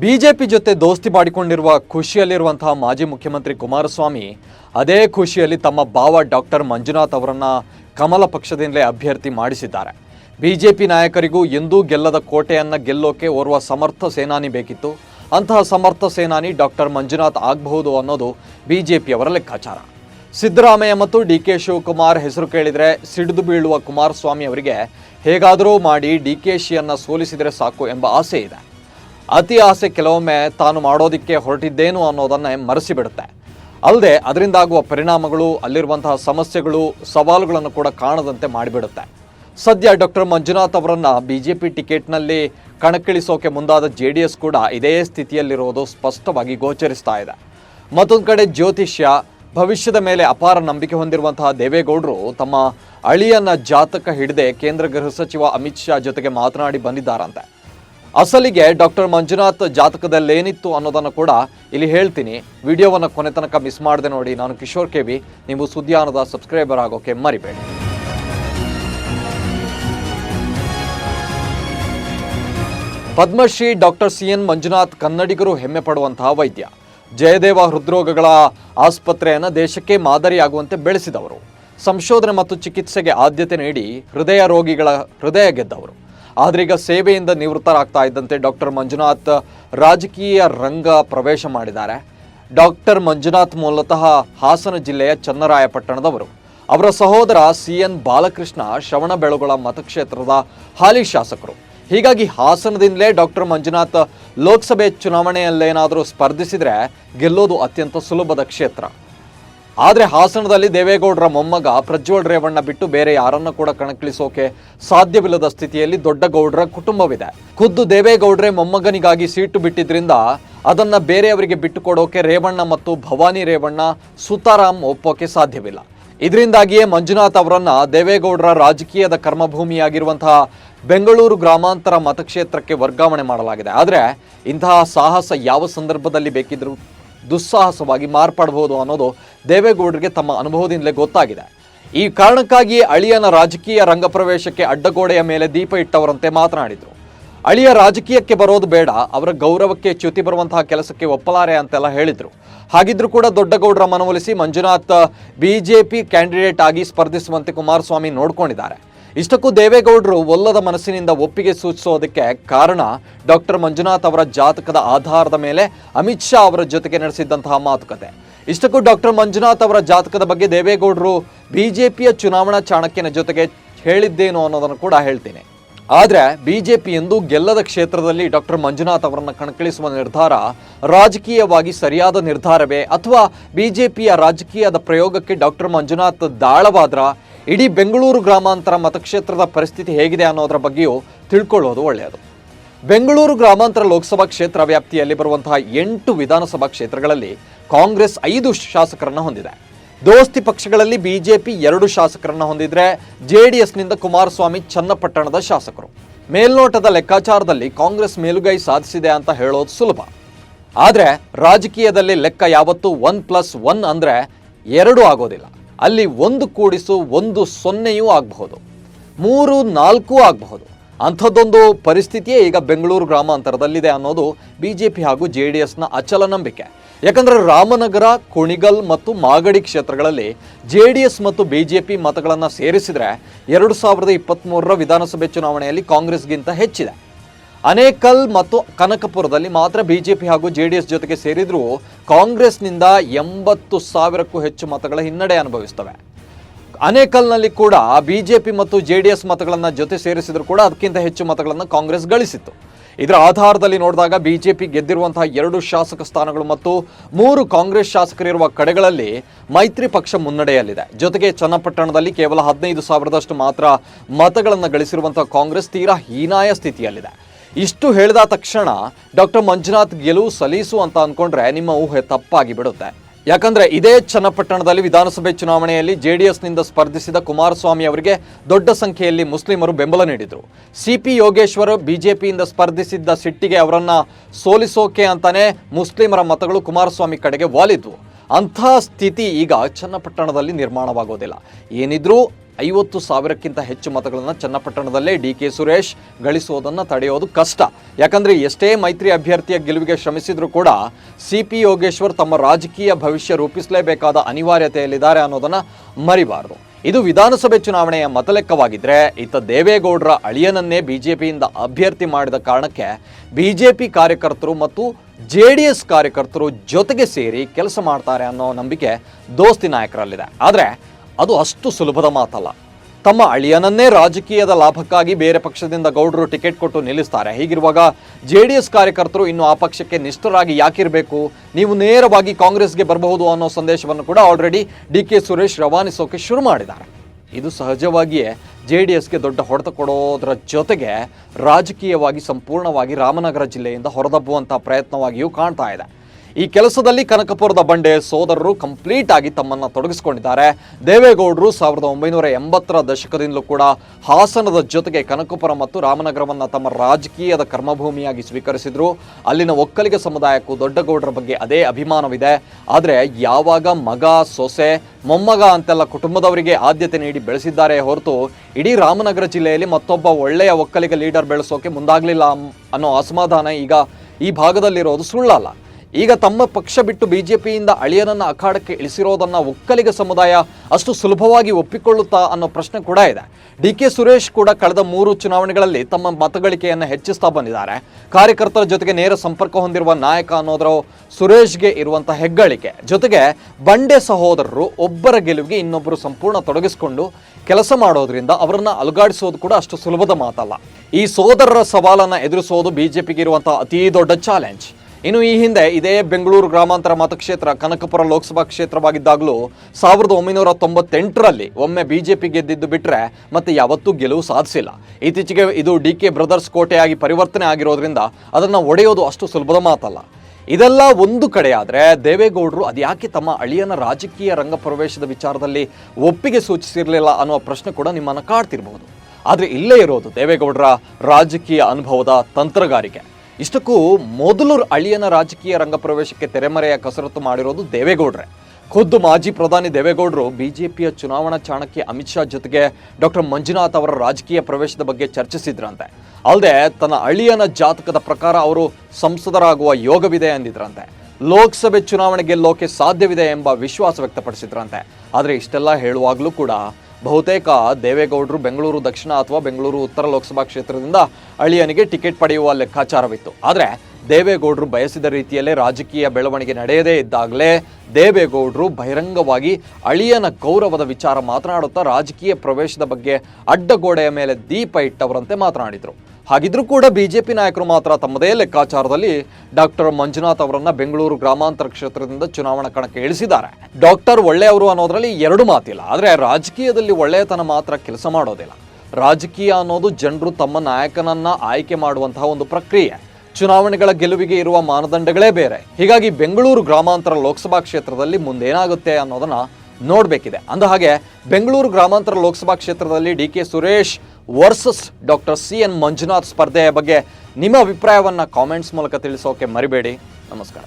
BJP ಜೊತೆ ದೋಸ್ತಿ ಮಾಡಿಕೊಂಡಿರುವ ಖುಷಿಯಲ್ಲಿರುವಂತಹ ಮಾಜಿ ಮುಖ್ಯಮಂತ್ರಿ ಕುಮಾರಸ್ವಾಮಿ, ಅದೇ ಖುಷಿಯಲ್ಲಿ ತಮ್ಮ ಭಾವ ಡಾಕ್ಟರ್ ಮಂಜುನಾಥ್ ಅವರನ್ನ ಕಮಲ ಪಕ್ಷದಿಂದಲೇ ಅಭ್ಯರ್ಥಿ ಮಾಡಿಸಿದ್ದಾರೆ. ಬಿಜೆಪಿ ನಾಯಕರಿಗೂ ಎಂದೂ ಗೆಲ್ಲದ ಕೋಟೆಯನ್ನು ಗೆಲ್ಲೋಕೆ ಓರ್ವ ಸಮರ್ಥ ಸೇನಾನಿ ಬೇಕಿತ್ತು. ಅಂತಹ ಸಮರ್ಥ ಸೇನಾನಿ ಡಾಕ್ಟರ್ ಮಂಜುನಾಥ್ ಆಗಬಹುದು ಅನ್ನೋದು ಬಿಜೆಪಿಯವರ ಲೆಕ್ಕಾಚಾರ. ಸಿದ್ದರಾಮಯ್ಯ ಮತ್ತು ಡಿ ಕೆ ಶಿವಕುಮಾರ್ ಹೆಸರು ಕೇಳಿದರೆ ಸಿಡಿದು ಬೀಳುವ ಕುಮಾರಸ್ವಾಮಿ ಅವರಿಗೆ ಹೇಗಾದರೂ ಮಾಡಿ ಡಿ ಕೆ ಶಿಯನ್ನು ಸೋಲಿಸಿದರೆ ಸಾಕು ಎಂಬ ಆಸೆ ಇದೆ. ಅತಿ ಆಸೆ ಕೆಲವೊಮ್ಮೆ ತಾನು ಮಾಡೋದಕ್ಕೆ ಹೊರಟಿದ್ದೇನು ಅನ್ನೋದನ್ನೇ ಮರೆಸಿಬಿಡುತ್ತೆ. ಅಲ್ಲದೆ ಅದರಿಂದಾಗುವ ಪರಿಣಾಮಗಳು, ಅಲ್ಲಿರುವಂತಹ ಸಮಸ್ಯೆಗಳು, ಸವಾಲುಗಳನ್ನು ಕೂಡ ಕಾಣದಂತೆ ಮಾಡಿಬಿಡುತ್ತೆ. ಸದ್ಯ ಡಾಕ್ಟರ್ ಮಂಜುನಾಥ್ ಅವರನ್ನ ಬಿಜೆಪಿ ಟಿಕೆಟ್ನಲ್ಲಿ ಕಣಕ್ಕಿಳಿಸೋಕೆ ಮುಂದಾದ ಜೆ ಡಿ ಎಸ್ ಕೂಡ ಇದೇ ಸ್ಥಿತಿಯಲ್ಲಿರುವುದು ಸ್ಪಷ್ಟವಾಗಿ ಗೋಚರಿಸ್ತಾ ಇದೆ. ಮತ್ತೊಂದು ಕಡೆ ಜ್ಯೋತಿಷ್ಯ, ಭವಿಷ್ಯದ ಮೇಲೆ ಅಪಾರ ನಂಬಿಕೆ ಹೊಂದಿರುವಂತಹ ದೇವೇಗೌಡರು ತಮ್ಮ ಅಳಿಯನ್ನ ಜಾತಕ ಹಿಡದೆ ಕೇಂದ್ರ ಗೃಹ ಸಚಿವ ಅಮಿತ್ ಶಾ ಜೊತೆಗೆ ಮಾತನಾಡಿ ಬಂದಿದ್ದಾರಂತೆ. ಅಸಲಿಗೆ ಡಾಕ್ಟರ್ ಮಂಜುನಾಥ್ ಜಾತಕದಲ್ಲೇನಿತ್ತು ಅನ್ನೋದನ್ನು ಕೂಡ ಇಲ್ಲಿ ಹೇಳ್ತೀನಿ. ವಿಡಿಯೋವನ್ನು ಕೊನೆ ತನಕ ಮಿಸ್ ಮಾಡಿದೆ ನೋಡಿ, ನಾನು ಕಿಶೋರ್ ಕೆವಿ ನೀವು ಸುದ್ದಿಯಾನದ ಸಬ್ಸ್ಕ್ರೈಬರ್ ಆಗೋಕೆ ಮರಿಬೇಡಿ. Padmashri doctor C N Manjunath ಕನ್ನಡಿಗರು ಹೆಮ್ಮೆ ಪಡುವಂತಹ ವೈದ್ಯ. ಜಯದೇವ ಹೃದ್ರೋಗಗಳ ಆಸ್ಪತ್ರೆಯನ್ನು ದೇಶಕ್ಕೆ ಮಾದರಿಯಾಗುವಂತೆ ಬೆಳೆಸಿದವರು. ಸಂಶೋಧನೆ ಮತ್ತು ಚಿಕಿತ್ಸೆಗೆ ಆದ್ಯತೆ ನೀಡಿ ಹೃದಯ ರೋಗಿಗಳ ಹೃದಯ ಗೆದ್ದವರು. ಆದ್ರೀಗ ಸೇವೆಯಿಂದ ನಿವೃತ್ತರಾಗ್ತಾ ಇದ್ದಂತೆ ಡಾಕ್ಟರ್ ಮಂಜುನಾಥ್ ರಾಜಕೀಯ ರಂಗ ಪ್ರವೇಶ ಮಾಡಿದ್ದಾರೆ. ಡಾಕ್ಟರ್ ಮಂಜುನಾಥ್ ಮೂಲತಃ ಹಾಸನ ಜಿಲ್ಲೆಯ ಚನ್ನರಾಯಪಟ್ಟಣದವರು. ಅವರ ಸಹೋದರ ಸಿ ಎನ್ ಬಾಲಕೃಷ್ಣ ಶ್ರವಣಬೆಳಗೊಳ ಮತಕ್ಷೇತ್ರದ ಹಾಲಿ ಶಾಸಕರು. ಹೀಗಾಗಿ ಹಾಸನದಿಂದಲೇ ಡಾಕ್ಟರ್ ಮಂಜುನಾಥ್ ಲೋಕಸಭೆ ಚುನಾವಣೆಯಲ್ಲೇನಾದರೂ ಸ್ಪರ್ಧಿಸಿದರೆ ಗೆಲ್ಲೋದು ಅತ್ಯಂತ ಸುಲಭದ ಕ್ಷೇತ್ರ. ಆದರೆ ಹಾಸನದಲ್ಲಿ ದೇವೇಗೌಡರ ಮೊಮ್ಮಗ ಪ್ರಜ್ವಲ್ ರೇವಣ್ಣ ಬಿಟ್ಟು ಬೇರೆ ಯಾರನ್ನು ಕೂಡ ಕಣಕ್ಕಿಳಿಸೋಕೆ ಸಾಧ್ಯವಿಲ್ಲದ ಸ್ಥಿತಿಯಲ್ಲಿ ದೊಡ್ಡ ಗೌಡರ ಕುಟುಂಬವಿದೆ. ಖುದ್ದು ದೇವೇಗೌಡ್ರೆ ಮೊಮ್ಮಗನಿಗಾಗಿ ಸೀಟು ಬಿಟ್ಟಿದ್ರಿಂದ ಅದನ್ನ ಬೇರೆಯವರಿಗೆ ಬಿಟ್ಟುಕೊಡೋಕೆ ರೇವಣ್ಣ ಮತ್ತು ಭವಾನಿ ರೇವಣ್ಣ ಸುತಾರಾಮ್ ಒಪ್ಪೋಕೆ ಸಾಧ್ಯವಿಲ್ಲ. ಇದರಿಂದಾಗಿಯೇ ಮಂಜುನಾಥ್ ಅವರನ್ನ ದೇವೇಗೌಡರ ರಾಜಕೀಯದ ಕರ್ಮಭೂಮಿಯಾಗಿರುವಂತಹ ಬೆಂಗಳೂರು ಗ್ರಾಮಾಂತರ ಮತಕ್ಷೇತ್ರಕ್ಕೆ ವರ್ಗಾವಣೆ ಮಾಡಲಾಗಿದೆ. ಆದರೆ ಇಂತಹ ಸಾಹಸ ಯಾವ ಸಂದರ್ಭದಲ್ಲಿ ಬೇಕಿದ್ರೂ? ದುಸ್ಸಾಹಸವಾಗಿ ಮಾರ್ಪಡಬಹುದು ಅನ್ನೋದು ದೇವೇಗೌಡರಿಗೆ ತಮ್ಮ ಅನುಭವದಿಂದಲೇ ಗೊತ್ತಾಗಿದೆ. ಈ ಕಾರಣಕ್ಕಾಗಿಯೇ ಅಳಿಯನ ರಾಜಕೀಯ ರಂಗಪ್ರವೇಶಕ್ಕೆ ಅಡ್ಡಗೋಡೆಯ ಮೇಲೆ ದೀಪ ಇಟ್ಟವರಂತೆ ಮಾತನಾಡಿದರು. ಅಳಿಯ ರಾಜಕೀಯಕ್ಕೆ ಬರೋದು ಬೇಡ, ಅವರ ಗೌರವಕ್ಕೆ ಚ್ಯುತಿ ಬರುವಂತಹ ಕೆಲಸಕ್ಕೆ ಒಪ್ಪಲಾರೆ ಅಂತೆಲ್ಲ ಹೇಳಿದರು. ಹಾಗಿದ್ರೂ ಕೂಡ ದೊಡ್ಡಗೌಡರ ಮನವೊಲಿಸಿ ಮಂಜುನಾಥ್ ಬಿಜೆಪಿ ಕ್ಯಾಂಡಿಡೇಟ್ ಆಗಿ ಸ್ಪರ್ಧಿಸುವಂತೆ ಕುಮಾರಸ್ವಾಮಿ ನೋಡ್ಕೊಂಡಿದ್ದಾರೆ. ಇಷ್ಟಕ್ಕೂ ದೇವೇಗೌಡರು ಒಲ್ಲದ ಮನಸ್ಸಿನಿಂದ ಒಪ್ಪಿಗೆ ಸೂಚಿಸೋದಕ್ಕೆ ಕಾರಣ ಡಾಕ್ಟರ್ ಮಂಜುನಾಥ್ ಅವರ ಜಾತಕದ ಆಧಾರದ ಮೇಲೆ ಅಮಿತ್ ಶಾ ಅವರ ಜೊತೆಗೆ ನಡೆಸಿದ್ದಂತಹ ಮಾತುಕತೆ. ಇಷ್ಟಕ್ಕೂ ಡಾಕ್ಟರ್ ಮಂಜುನಾಥ್ ಅವರ ಜಾತಕದ ಬಗ್ಗೆ ದೇವೇಗೌಡರು ಬಿಜೆಪಿಯ ಚುನಾವಣಾ ಚಾಣಕ್ಯನ ಜೊತೆಗೆ ಹೇಳಿದ್ದೇನು ಅನ್ನೋದನ್ನು ಕೂಡ ಹೇಳ್ತೀನಿ. ಆದರೆ ಬಿಜೆಪಿ ಎಂದು ಗೆಲ್ಲದ ಕ್ಷೇತ್ರದಲ್ಲಿ ಡಾಕ್ಟರ್ ಮಂಜುನಾಥ್ ಅವರನ್ನು ಕಣಕ್ಕಿಳಿಸುವ ನಿರ್ಧಾರ ರಾಜಕೀಯವಾಗಿ ಸರಿಯಾದ ನಿರ್ಧಾರವೇ ಅಥವಾ ಬಿಜೆಪಿಯ ರಾಜಕೀಯದ ಪ್ರಯೋಗಕ್ಕೆ ಡಾಕ್ಟರ್ ಮಂಜುನಾಥ್ ದಾಳವಾದ್ರ? ಇಡೀ ಬೆಂಗಳೂರು ಗ್ರಾಮಾಂತರ ಮತಕ್ಷೇತ್ರದ ಪರಿಸ್ಥಿತಿ ಹೇಗಿದೆ ಅನ್ನೋದರ ಬಗ್ಗೆಯೂ ತಿಳ್ಕೊಳ್ಳೋದು ಒಳ್ಳೆಯದು. ಬೆಂಗಳೂರು ಗ್ರಾಮಾಂತರ ಲೋಕಸಭಾ ಕ್ಷೇತ್ರ ವ್ಯಾಪ್ತಿಯಲ್ಲಿ ಬರುವಂತಹ ಎಂಟು ವಿಧಾನಸಭಾ ಕ್ಷೇತ್ರಗಳಲ್ಲಿ ಕಾಂಗ್ರೆಸ್ ಐದು ಶಾಸಕರನ್ನು ಹೊಂದಿದೆ. ದೋಸ್ತಿ ಪಕ್ಷಗಳಲ್ಲಿ ಬಿಜೆಪಿ ಎರಡು ಶಾಸಕರನ್ನ ಹೊಂದಿದ್ರೆ ಎಸ್ನಿಂದ ಕುಮಾರಸ್ವಾಮಿ ಚನ್ನಪಟ್ಟಣದ ಶಾಸಕರು. ಮೇಲ್ನೋಟದ ಲೆಕ್ಕಾಚಾರದಲ್ಲಿ ಕಾಂಗ್ರೆಸ್ ಮೇಲುಗೈ ಸಾಧಿಸಿದೆ ಅಂತ ಹೇಳೋದು ಸುಲಭ. ಆದರೆ ರಾಜಕೀಯದಲ್ಲಿ ಲೆಕ್ಕ ಯಾವತ್ತೂ ಒನ್ ಪ್ಲಸ್ ಒನ್ ಅಂದರೆ ಎರಡೂ ಆಗೋದಿಲ್ಲ. ಅಲ್ಲಿ ಒಂದು ಕೂಡಿಸು ಒಂದು ಸೊನ್ನೆಯೂ ಆಗಬಹುದು. ಮೂರು, ನಾಲ್ಕು ಆಗಬಹುದು. ಅಂಥದ್ದೊಂದು ಪರಿಸ್ಥಿತಿಯೇ ಈಗ ಬೆಂಗಳೂರು ಗ್ರಾಮಾಂತರದಲ್ಲಿದೆ ಅನ್ನೋದು ಬಿ ಜೆ ಪಿ ಹಾಗೂ ಜೆ ಡಿ ಎಸ್ನ ಅಚಲ ನಂಬಿಕೆ. ಯಾಕಂದರೆ ರಾಮನಗರ, ಕುಣಿಗಲ್ ಮತ್ತು ಮಾಗಡಿ ಕ್ಷೇತ್ರಗಳಲ್ಲಿ ಜೆ ಡಿ ಎಸ್ ಮತ್ತು ಬಿ ಜೆ ಪಿ ಮತಗಳನ್ನು ಸೇರಿಸಿದರೆ ಎರಡು ಸಾವಿರದ ಇಪ್ಪತ್ತ್ಮೂರರ ವಿಧಾನಸಭೆ ಚುನಾವಣೆಯಲ್ಲಿ ಕಾಂಗ್ರೆಸ್ಗಿಂತ ಹೆಚ್ಚಿದೆ. ಅನೇಕಲ್ ಮತ್ತು ಕನಕಪುರದಲ್ಲಿ ಮಾತ್ರ ಬಿಜೆಪಿ ಹಾಗೂ ಜೆಡಿಎಸ್ ಜೊತೆಗೆ ಸೇರಿದ್ರೂ ಕಾಂಗ್ರೆಸ್ನಿಂದ ಎಂಬತ್ತು ಸಾವಿರಕ್ಕೂ ಹೆಚ್ಚು ಮತಗಳ ಹಿನ್ನಡೆ ಅನುಭವಿಸ್ತವೆ. ಅನೇಕಲ್ನಲ್ಲಿ ಕೂಡ ಬಿಜೆಪಿ ಮತ್ತು ಜೆಡಿಎಸ್ ಮತಗಳನ್ನು ಜೊತೆ ಸೇರಿಸಿದ್ರು ಕೂಡ ಅದಕ್ಕಿಂತ ಹೆಚ್ಚು ಮತಗಳನ್ನು ಕಾಂಗ್ರೆಸ್ ಗಳಿಸಿತ್ತು. ಇದರ ಆಧಾರದಲ್ಲಿ ನೋಡಿದಾಗ ಬಿಜೆಪಿ ಗೆದ್ದಿರುವಂತಹ ಎರಡು ಶಾಸಕ ಸ್ಥಾನಗಳು ಮತ್ತು ಮೂರು ಕಾಂಗ್ರೆಸ್ ಶಾಸಕರಿರುವ ಕಡೆಗಳಲ್ಲಿ ಮೈತ್ರಿ ಪಕ್ಷ ಮುನ್ನಡೆಯಲ್ಲಿದೆ. ಜೊತೆಗೆ ಚನ್ನಪಟ್ಟಣದಲ್ಲಿ ಕೇವಲ ಹದಿನೈದು ಸಾವಿರದಷ್ಟು ಮಾತ್ರ ಮತಗಳನ್ನು ಗಳಿಸಿರುವಂತಹ ಕಾಂಗ್ರೆಸ್ ತೀರಾ ಹೀನಾಯ ಸ್ಥಿತಿಯಲ್ಲಿದೆ. ಇಷ್ಟು ಹೇಳಿದ ತಕ್ಷಣ ಡಾಕ್ಟರ್ ಮಂಜುನಾಥ್ ಗೆಲುವು ಸಲೀಸು ಅಂತ ಅನ್ಕೊಂಡ್ರೆ ನಿಮ್ಮ ಊಹೆ ತಪ್ಪಾಗಿ ಬಿಡುತ್ತೆ. ಯಾಕಂದ್ರೆ ಇದೇ ಚನ್ನಪಟ್ಟಣದಲ್ಲಿ ವಿಧಾನಸಭೆ ಚುನಾವಣೆಯಲ್ಲಿ ಜೆಡಿಎಸ್ನಿಂದ ಸ್ಪರ್ಧಿಸಿದ ಕುಮಾರಸ್ವಾಮಿ ಅವರಿಗೆ ದೊಡ್ಡ ಸಂಖ್ಯೆಯಲ್ಲಿ ಮುಸ್ಲಿಮರು ಬೆಂಬಲ ನೀಡಿದರು. ಸಿಪಿ ಯೋಗೇಶ್ವರ್ ಬಿಜೆಪಿಯಿಂದ ಸ್ಪರ್ಧಿಸಿದ್ದ ಸಿಟ್ಟಿಗೆ ಅವರನ್ನ ಸೋಲಿಸೋಕೆ ಅಂತಾನೆ ಮುಸ್ಲಿಮರ ಮತಗಳು ಕುಮಾರಸ್ವಾಮಿ ಕಡೆಗೆ ವಾಲಿದ್ವು. ಅಂಥ ಸ್ಥಿತಿ ಈಗ ಚನ್ನಪಟ್ಟಣದಲ್ಲಿ ನಿರ್ಮಾಣವಾಗೋದಿಲ್ಲ. ಏನಿದ್ರೂ ಐವತ್ತು ಸಾವಿರಕ್ಕಿಂತ ಹೆಚ್ಚು ಮತಗಳನ್ನು ಚನ್ನಪಟ್ಟಣದಲ್ಲೇ ಡಿ ಕೆ ಸುರೇಶ್ ಗಳಿಸುವುದನ್ನು ತಡೆಯೋದು ಕಷ್ಟ. ಯಾಕಂದರೆ ಎಷ್ಟೇ ಮೈತ್ರಿ ಅಭ್ಯರ್ಥಿಯ ಗೆಲುವಿಗೆ ಶ್ರಮಿಸಿದರೂ ಕೂಡ ಸಿ ಪಿ ಯೋಗೇಶ್ವರ್ ತಮ್ಮ ರಾಜಕೀಯ ಭವಿಷ್ಯ ರೂಪಿಸಲೇಬೇಕಾದ ಅನಿವಾರ್ಯತೆಯಲ್ಲಿದ್ದಾರೆ ಅನ್ನೋದನ್ನು ಮರಿಬಾರದು. ಇದು ವಿಧಾನಸಭೆ ಚುನಾವಣೆಯ ಮತಲೆಕ್ಕವಾಗಿದ್ರೆ ಇತ್ತ ದೇವೇಗೌಡರ ಅಳಿಯನನ್ನೇ ಬಿಜೆಪಿಯಿಂದ ಅಭ್ಯರ್ಥಿ ಮಾಡಿದ ಕಾರಣಕ್ಕೆ ಬಿಜೆಪಿ ಕಾರ್ಯಕರ್ತರು ಮತ್ತು ಜೆ ಡಿ ಎಸ್ ಕಾರ್ಯಕರ್ತರು ಜೊತೆಗೆ ಸೇರಿ ಕೆಲಸ ಮಾಡ್ತಾರೆ ಅನ್ನೋ ನಂಬಿಕೆ ದೋಸ್ತಿ ನಾಯಕರಲ್ಲಿದೆ. ಆದರೆ ಅದು ಅಷ್ಟು ಸುಲಭದ ಮಾತಲ್ಲ. ತಮ್ಮ ಅಳಿಯನನ್ನೇ ರಾಜಕೀಯದ ಲಾಭಕ್ಕಾಗಿ ಬೇರೆ ಪಕ್ಷದಿಂದ ಗೌಡರು ಟಿಕೆಟ್ ಕೊಟ್ಟು ನಿಲ್ಲಿಸ್ತಾರೆ. ಹೀಗಿರುವಾಗ ಜೆ ಡಿ ಎಸ್ ಕಾರ್ಯಕರ್ತರು ಇನ್ನು ಆ ಪಕ್ಷಕ್ಕೆ ನಿಷ್ಠರಾಗಿ ಯಾಕಿರಬೇಕು? ನೀವು ನೇರವಾಗಿ ಕಾಂಗ್ರೆಸ್ಗೆ ಬರಬಹುದು ಅನ್ನೋ ಸಂದೇಶವನ್ನು ಕೂಡ ಆಲ್ರೆಡಿ ಡಿ ಕೆ ಸುರೇಶ್ ರವಾನಿಸೋಕೆ ಶುರು ಮಾಡಿದ್ದಾರೆ. ಇದು ಸಹಜವಾಗಿಯೇ ಜೆ ಡಿ ಎಸ್ಗೆ ದೊಡ್ಡ ಹೊಡೆತ ಕೊಡೋದರ ಜೊತೆಗೆ ರಾಜಕೀಯವಾಗಿ ಸಂಪೂರ್ಣವಾಗಿ ರಾಮನಗರ ಜಿಲ್ಲೆಯಿಂದ ಹೊರದಬ್ಬುವಂಥ ಪ್ರಯತ್ನವಾಗಿಯೂ ಕಾಣ್ತಾ ಇದೆ. ಈ ಕೆಲಸದಲ್ಲಿ ಕನಕಪುರದ ಬಂಡೆ ಸೋದರರು ಕಂಪ್ಲೀಟ್ ಆಗಿ ತಮ್ಮನ್ನು ತೊಡಗಿಸಿಕೊಂಡಿದ್ದಾರೆ. ದೇವೇಗೌಡರು ಸಾವಿರದ ಒಂಬೈನೂರ ಎಂಬತ್ತರ ದಶಕದಿಂದಲೂ ಕೂಡ ಹಾಸನದ ಜೊತೆಗೆ ಕನಕಪುರ ಮತ್ತು ರಾಮನಗರವನ್ನು ತಮ್ಮ ರಾಜಕೀಯದ ಕರ್ಮಭೂಮಿಯಾಗಿ ಸ್ವೀಕರಿಸಿದ್ರು. ಅಲ್ಲಿನ ಒಕ್ಕಲಿಗ ಸಮುದಾಯಕ್ಕೂ ದೊಡ್ಡಗೌಡರ ಬಗ್ಗೆ ಅದೇ ಅಭಿಮಾನವಿದೆ. ಆದರೆ ಯಾವಾಗ ಮಗ, ಸೊಸೆ, ಮೊಮ್ಮಗ ಅಂತೆಲ್ಲ ಕುಟುಂಬದವರಿಗೆ ಆದ್ಯತೆ ನೀಡಿ ಬೆಳೆಸಿದ್ದಾರೆ ಹೊರತು ಇಡೀ ರಾಮನಗರ ಜಿಲ್ಲೆಯಲ್ಲಿ ಮತ್ತೊಬ್ಬ ಒಳ್ಳೆಯ ಒಕ್ಕಲಿಗ ಲೀಡರ್ ಬೆಳೆಸೋಕೆ ಮುಂದಾಗಲಿಲ್ಲ ಅನ್ನೋ ಅಸಮಾಧಾನ ಈಗ ಈ ಭಾಗದಲ್ಲಿರೋದು ಸುಳ್ಳಲ್ಲ. ಈಗ ತಮ್ಮ ಪಕ್ಷ ಬಿಟ್ಟು ಬಿಜೆಪಿಯಿಂದ ಅಳಿಯನನ್ನ ಅಖಾಡಕ್ಕೆ ಇಳಿಸಿರೋದನ್ನ ಒಕ್ಕಲಿಗ ಸಮುದಾಯ ಅಷ್ಟು ಸುಲಭವಾಗಿ ಒಪ್ಪಿಕೊಳ್ಳುತ್ತಾ ಅನ್ನೋ ಪ್ರಶ್ನೆ ಕೂಡ ಇದೆ. ಡಿ ಕೆ ಸುರೇಶ್ ಕೂಡ ಕಳೆದ ಮೂರು ಚುನಾವಣೆಗಳಲ್ಲಿ ತಮ್ಮ ಮತಗಳಿಕೆಯನ್ನು ಹೆಚ್ಚಿಸ್ತಾ ಬಂದಿದ್ದಾರೆ. ಕಾರ್ಯಕರ್ತರ ಜೊತೆಗೆ ನೇರ ಸಂಪರ್ಕ ಹೊಂದಿರುವ ನಾಯಕ ಅನ್ನೋದ್ರ ಸುರೇಶ್ಗೆ ಇರುವಂತಹ ಹೆಗ್ಗಳಿಕೆ. ಜೊತೆಗೆ ಬಂಡೆ ಸಹೋದರರು ಒಬ್ಬರ ಗೆಲುವಿಗೆ ಇನ್ನೊಬ್ಬರು ಸಂಪೂರ್ಣ ತೊಡಗಿಸಿಕೊಂಡು ಕೆಲಸ ಮಾಡೋದ್ರಿಂದ ಅವರನ್ನ ಅಲುಗಾಡಿಸೋದು ಕೂಡ ಅಷ್ಟು ಸುಲಭದ ಮಾತಲ್ಲ. ಈ ಸೋದರರ ಸವಾಲನ್ನ ಎದುರಿಸೋದು ಬಿಜೆಪಿಗೆ ಇರುವಂತಹ ಅತಿ ದೊಡ್ಡ ಚಾಲೆಂಜ್ ಇನ್ನು ಈ ಹಿಂದೆ ಇದೇ ಬೆಂಗಳೂರು ಗ್ರಾಮಾಂತರ ಮತಕ್ಷೇತ್ರ, ಕನಕಪುರ ಲೋಕಸಭಾ ಕ್ಷೇತ್ರವಾಗಿದ್ದಾಗಲೂ ಸಾವಿರದ ಒಂಬೈನೂರ ತೊಂಬತ್ತೆಂಟರಲ್ಲಿ ಒಮ್ಮೆ ಬಿಜೆಪಿ ಗೆದ್ದಿದ್ದು ಬಿಟ್ಟರೆ ಮತ್ತೆ ಯಾವತ್ತೂ ಗೆಲುವು ಸಾಧಿಸಿಲ್ಲ ಇತ್ತೀಚೆಗೆ ಇದು ಡಿ ಕೆ ಬ್ರದರ್ಸ್ ಕೋಟೆಯಾಗಿ ಪರಿವರ್ತನೆ ಆಗಿರೋದ್ರಿಂದ ಅದನ್ನು ಒಡೆಯೋದು ಅಷ್ಟು ಸುಲಭದ ಮಾತಲ್ಲ. ಇದೆಲ್ಲ ಒಂದು ಕಡೆಯಾದರೆ ದೇವೇಗೌಡರು ಅದ್ಯಾಕೆ ತಮ್ಮ ಅಳಿಯನ ರಾಜಕೀಯ ರಂಗ ಪ್ರವೇಶದ ವಿಚಾರದಲ್ಲಿ ಒಪ್ಪಿಗೆ ಸೂಚಿಸಿರಲಿಲ್ಲ ಅನ್ನುವ ಪ್ರಶ್ನೆ ಕೂಡ ನಿಮ್ಮನ್ನು ಕಾಡ್ತಿರ್ಬೋದು. ಆದರೆ ಇಲ್ಲೇ ಇರೋದು ದೇವೇಗೌಡರ ರಾಜಕೀಯ ಅನುಭವದ ತಂತ್ರಗಾರಿಕೆ. ಇಷ್ಟಕ್ಕೂ ಮೊದಲು ಅಳಿಯನ ರಾಜಕೀಯ ರಂಗ ಪ್ರವೇಶಕ್ಕೆ ತೆರೆಮರೆಯ ಕಸರತ್ತು ಮಾಡಿರೋದು ದೇವೇಗೌಡ್ರೆ. ಖುದ್ದು ಮಾಜಿ ಪ್ರಧಾನಿ ದೇವೇಗೌಡರು ಬಿಜೆಪಿಯ ಚುನಾವಣಾ ಚಾಣಕ್ಯ ಅಮಿತ್ ಶಾ ಜೊತೆಗೆ ಡಾಕ್ಟರ್ ಮಂಜುನಾಥ್ ಅವರ ರಾಜಕೀಯ ಪ್ರವೇಶದ ಬಗ್ಗೆ ಚರ್ಚಿಸಿದ್ರಂತೆ. ಅಲ್ಲದೆ ತನ್ನ ಅಳಿಯನ ಜಾತಕದ ಪ್ರಕಾರ ಅವರು ಸಂಸದರಾಗುವ ಯೋಗವಿದೆ ಅಂದಿದ್ರಂತೆ. ಲೋಕಸಭೆ ಚುನಾವಣೆ ಗೆಲ್ಲೋಕೆ ಸಾಧ್ಯವಿದೆ ಎಂಬ ವಿಶ್ವಾಸ ವ್ಯಕ್ತಪಡಿಸಿದ್ರಂತೆ. ಆದರೆ ಇಷ್ಟೆಲ್ಲ ಹೇಳುವಾಗಲೂ ಕೂಡ ಬಹುತೇಕ ದೇವೇಗೌಡರು ಬೆಂಗಳೂರು ದಕ್ಷಿಣ ಅಥವಾ ಬೆಂಗಳೂರು ಉತ್ತರ ಲೋಕಸಭಾ ಕ್ಷೇತ್ರದಿಂದ ಅಳಿಯನಿಗೆ ಟಿಕೆಟ್ ಪಡೆಯುವ ಲೆಕ್ಕಾಚಾರವಿತ್ತು. ಆದರೆ ದೇವೇಗೌಡರು ಬಯಸಿದ ರೀತಿಯಲ್ಲೇ ರಾಜಕೀಯ ಬೆಳವಣಿಗೆ ನಡೆಯದೇ ಇದ್ದಾಗಲೇ ದೇವೇಗೌಡರು ಬಹಿರಂಗವಾಗಿ ಅಳಿಯನ ಗೌರವದ ವಿಚಾರ ಮಾತನಾಡುತ್ತಾ ರಾಜಕೀಯ ಪ್ರವೇಶದ ಬಗ್ಗೆ ಅಡ್ಡಗೋಡೆಯ ಮೇಲೆ ದೀಪ ಇಟ್ಟವರಂತೆ ಮಾತನಾಡಿದರು. ಹಾಗಿದ್ರೂ ಕೂಡ ಬಿಜೆಪಿ ನಾಯಕರು ಮಾತ್ರ ತಮ್ಮದೇ ಲೆಕ್ಕಾಚಾರದಲ್ಲಿ ಡಾಕ್ಟರ್ ಮಂಜುನಾಥ್ ಅವರನ್ನ ಬೆಂಗಳೂರು ಗ್ರಾಮಾಂತರ ಕ್ಷೇತ್ರದಿಂದ ಚುನಾವಣಾ ಕಣಕ್ಕೆ ಇಳಿಸಿದ್ದಾರೆ. ಡಾಕ್ಟರ್ ಒಳ್ಳೆಯವರು ಅನ್ನೋದರಲ್ಲಿ ಎರಡು ಮಾತಿಲ್ಲ. ಆದರೆ ರಾಜಕೀಯದಲ್ಲಿ ಒಳ್ಳೆಯತನ ಮಾತ್ರ ಕೆಲಸ ಮಾಡೋದಿಲ್ಲ. ರಾಜಕೀಯ ಅನ್ನೋದು ಜನರು ತಮ್ಮ ನಾಯಕನನ್ನ ಆಯ್ಕೆ ಮಾಡುವಂತಹ ಒಂದು ಪ್ರಕ್ರಿಯೆ. ಚುನಾವಣೆಗಳ ಗೆಲುವಿಗೆ ಇರುವ ಮಾನದಂಡಗಳೇ ಬೇರೆ. ಹೀಗಾಗಿ ಬೆಂಗಳೂರು ಗ್ರಾಮಾಂತರ ಲೋಕಸಭಾ ಕ್ಷೇತ್ರದಲ್ಲಿ ಮುಂದೇನಾಗುತ್ತೆ ಅನ್ನೋದನ್ನ ನೋಡಬೇಕಿದೆ. ಅಂದ ಹಾಗೆ ಬೆಂಗಳೂರು ಗ್ರಾಮಾಂತರ ಲೋಕಸಭಾ ಕ್ಷೇತ್ರದಲ್ಲಿ D K Suresh versus doctor C N Manjunath ಸ್ಪರ್ಧೆಯ ಬಗ್ಗೆ ನಿಮ್ಮ ಅಭಿಪ್ರಾಯವನ್ನು ಕಾಮೆಂಟ್ಸ್ ಮೂಲಕ ತಿಳಿಸೋಕೆ ಮರಿಬೇಡಿ. ನಮಸ್ಕಾರ.